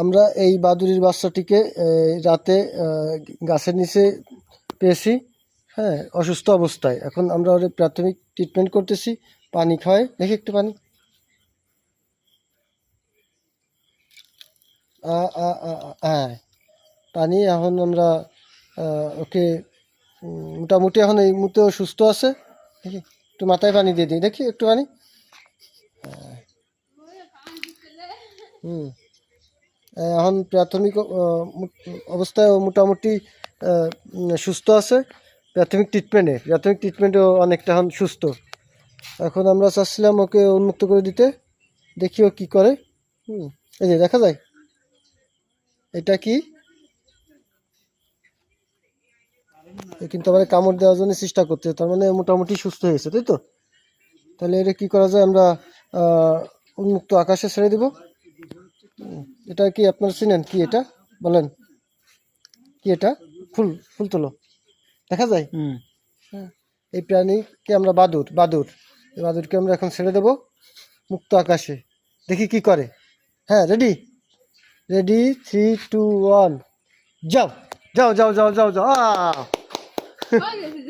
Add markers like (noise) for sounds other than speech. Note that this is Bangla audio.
আমরা এই বাদুড়ির বাচ্চাটিকে রাতে গাছের নিচে পেয়েছি হ্যাঁ অসুস্থ অবস্থায়। এখন আমরা ওর প্রাথমিক ট্রিটমেন্ট করতেছি, পানি খাওয়াই দেখি একটু পানি। হ্যাঁ পানি এখন আমরা ওকে মোটামুটি এখন এই মুহূর্তে সুস্থ আছে। দেখি, একটু মাথায় পানি দিয়ে দিই। দেখি একটু পানি। হুম। এখন প্রাথমিক অবস্থায় মোটামুটি সুস্থ আছে। প্রাথমিক ট্রিটমেন্টে প্রাথমিক ট্রিটমেন্টে অনেকটা এখন সুস্থ। এখন আমরা চাচ্ছিলাম ওকে উন্মুক্ত করে দিতে, দেখি ও কী করে। হুম, এই যে দেখা যায়। এটা কি? কিন্তু আবার কামড় দেওয়ার জন্য চেষ্টা করতে তার মানে মোটামুটি সুস্থ হয়েছে তাই তো? তাহলে এটা কি করা যায়, আমরা উন্মুক্ত আকাশে ছেড়ে দিব। এটা কি আপনারা চিনেন? কি এটা? বলেন। কি এটা? ফুল ফুল তোলো। দেখা যায়? হুম। হ্যাঁ। এই প্রাণীকে আমরা বাদুর? বাদুর। এই বাদুরকে আমরা এখন ছেড়ে দেব মুক্ত আকাশে। দেখি কি করে। হ্যাঁ ready ready three two one যাও যাও যাও যাও যাও যাও! (laughs)